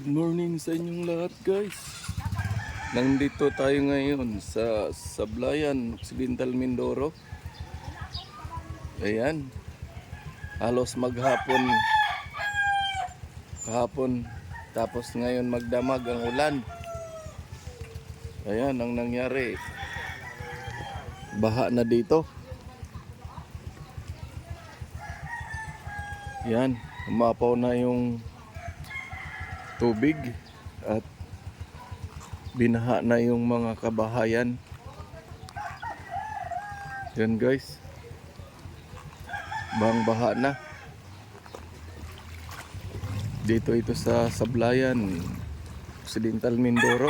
Good morning sa inyong lahat guys. Nandito tayo ngayon sa Sablayan, Occidental Mindoro. Ayan. Halos maghapon. Kahapon. Tapos ngayon magdamag ang ulan. Ayan ang nangyari. Baha na dito. Yan. Umapaw na yung tubig at binaha na yung mga kabahayan. Yan guys. Bang baha na. Dito ito sa Sablayan, Occidental Mindoro.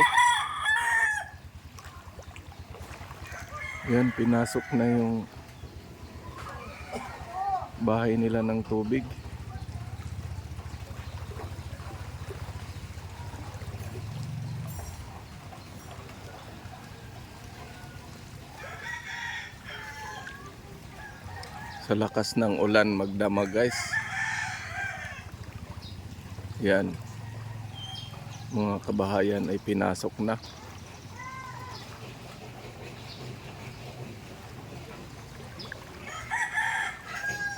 Yan, pinasok na yung bahay nila ng tubig. Sa lakas ng ulan magdama guys. Yan. Mga kabahayan ay pinasok na.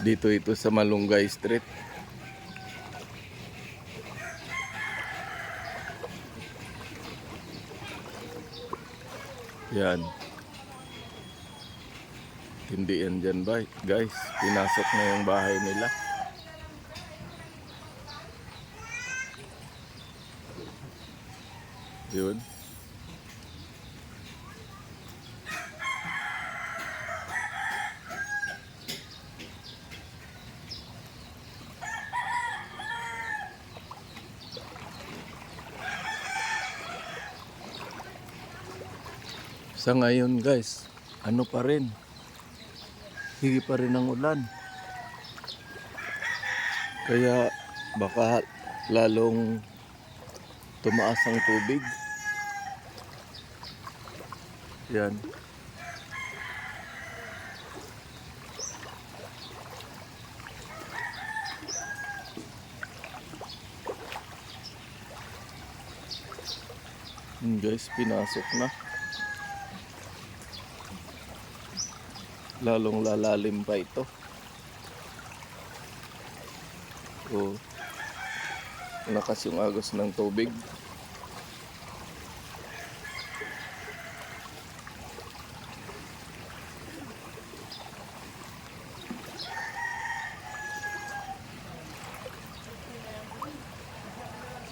Dito ito sa Malunggay Street. Yan hindi yan dyan ba guys pinasok na yung bahay nila. Yun. Sa ngayon guys ano pa rin higi pa rin ang ulan. Kaya baka lalong tumaas ang tubig. Yan. Yun guys, pinasok na. Lalong lalalim pa ito. O, lakas yung agos ng tubig.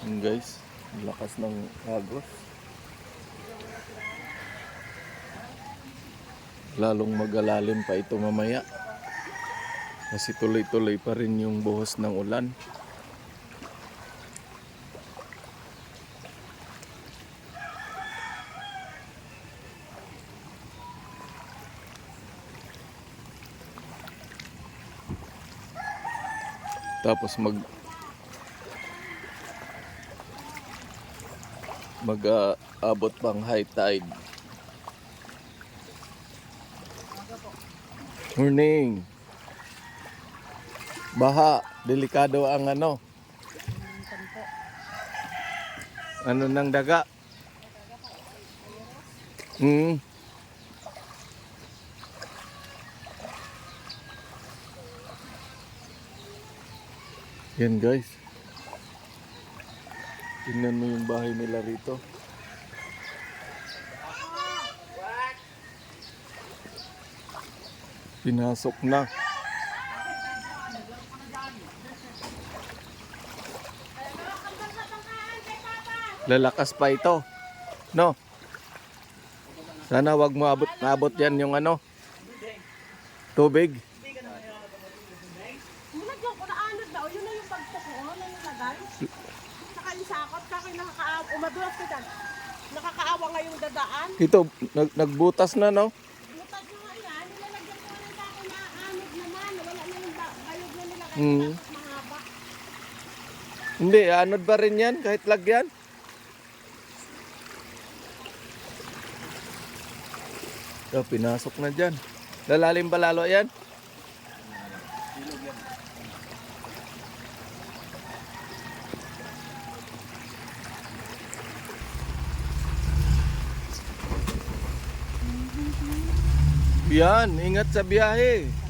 Yun guys, lakas ng agos. Lalong magalalim pa ito mamaya. Kasi tuloy-tuloy pa rin yung buhos ng ulan. Tapos mag mag ah, abot pang high tide Morning. Baha, delikado ang ano. Ano ng daga? Hmm. Yan guys. Tingnan mo yung bahay nila rito. Pinasok na. Lalakas pa ito. No. Sana wag mo abot maabot yan yung ano. Tubig. Nakakaawa. Umadulas ka dyan. Nakakaawa nga yung dadaan. Ito nag, nagbutas na no. Hmm. Hindi, anod ba rin yan kahit lagyan? Oh, pinasok na dyan. Lalalim ba lalo yan? Yan, ingat sa biyahe.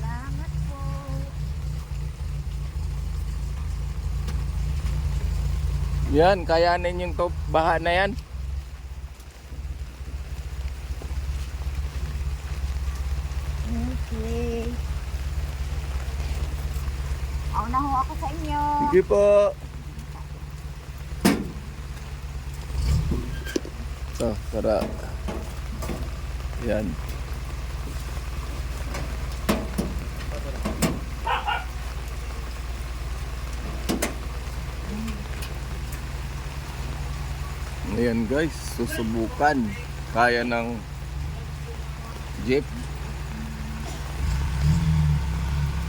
Yan, kayanin yung to, baha na yan. Okay. Ako na ho ako sa inyo. Sige po. So, tara. Yan. Ayan guys, susubukan. Kaya ng jeep.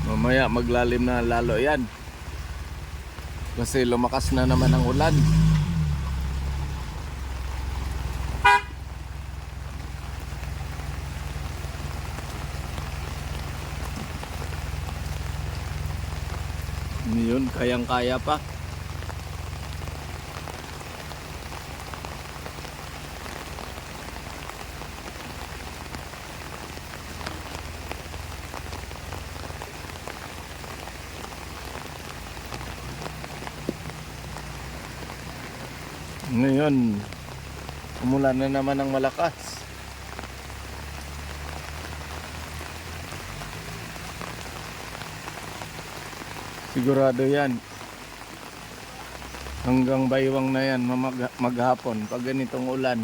Mamaya maglalim na lalo yan. Kasi lumakas na naman ang ulan. Yun, kayang-kaya pa. Ngayon, umulan na naman ng malakas. Sigurado yan. Hanggang baywang na yan, mamag- maghapon, pag ganitong ulan.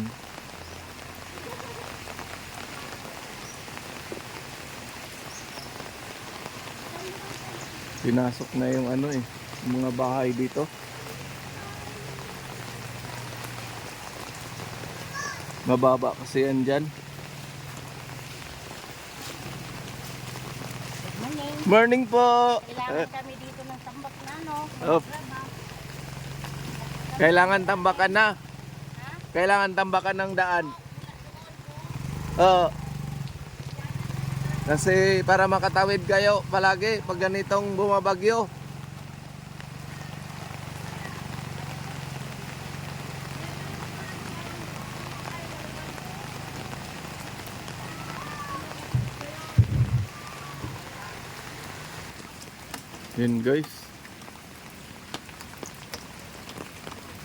Pinasok na yung ano eh, mga bahay dito. Mababa kasi yan dyan. Morning. Morning po! Kailangan kami dito ng tambak na no. Oh. Kailangan tambakan na. Kailangan tambakan ng daan. Oo. Kasi para makatawid kayo palagi pag ganitong bumabagyo. Yun guys.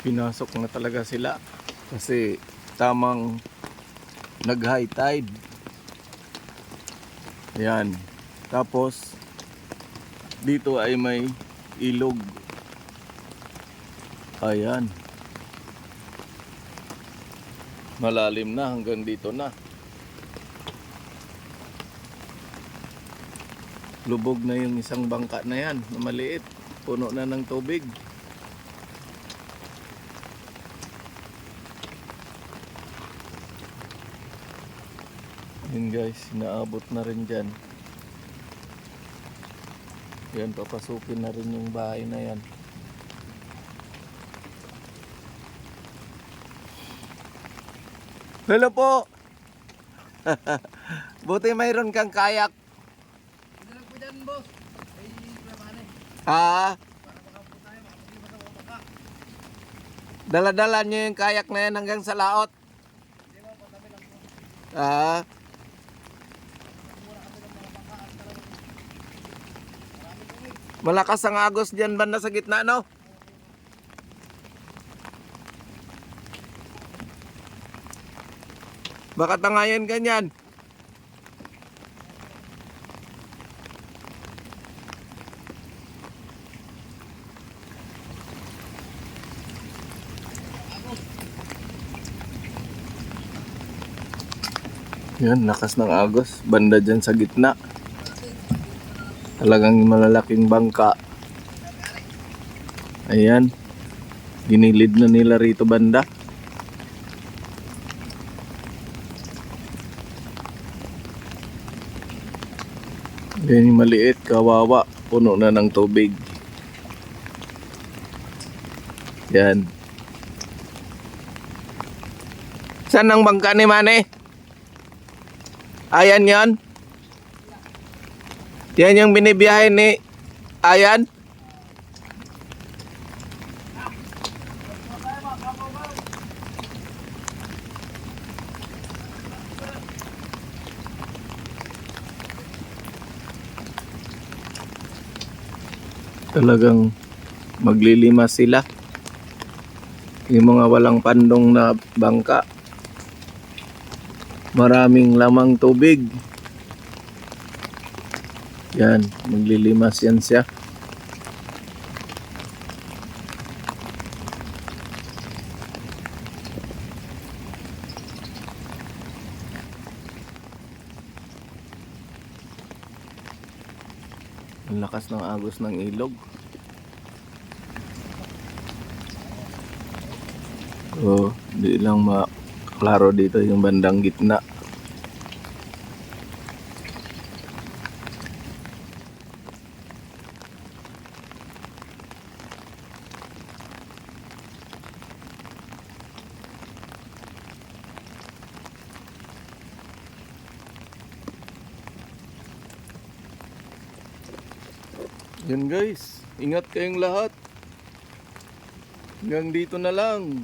Pinasok na talaga sila kasi tamang nag high tide. Yan. Tapos dito ay may ilog. Ayan. Malalim na hanggang dito na. Lubog na yung isang bangka na yan, na maliit. Puno na ng tubig. Yun guys, naabot na rin dyan. Yan, papasukin na rin yung bahay na yan. Hello po! Buti mayroon kang kayak. Ah. Dala-dala niyo yung kayak na yan hanggang sa laot. Ah. Malakas ang agos diyan banda sa gitna no? Baka tangayan ganyan. Yan, lakas ng agos. Banda dyan sa gitna. Talagang malalaking bangka. Ayan. Ginilid na nila rito banda. Yan yung maliit, kawawa. Puno na ng tubig. Yan. Saan ang bangka ni Mane? Ayan yan. Yan yung binibiyahe ni Ayan. Talagang maglilima sila. Yung mga walang pandong na bangka. Maraming lamang tubig. Yan, maglilimas yan siya. Ang lakas ng agos ng ilog. So, di lang maklaro dito yung bandang gitna. Yun guys, ingat kayong lahat. Hanggang dito na lang.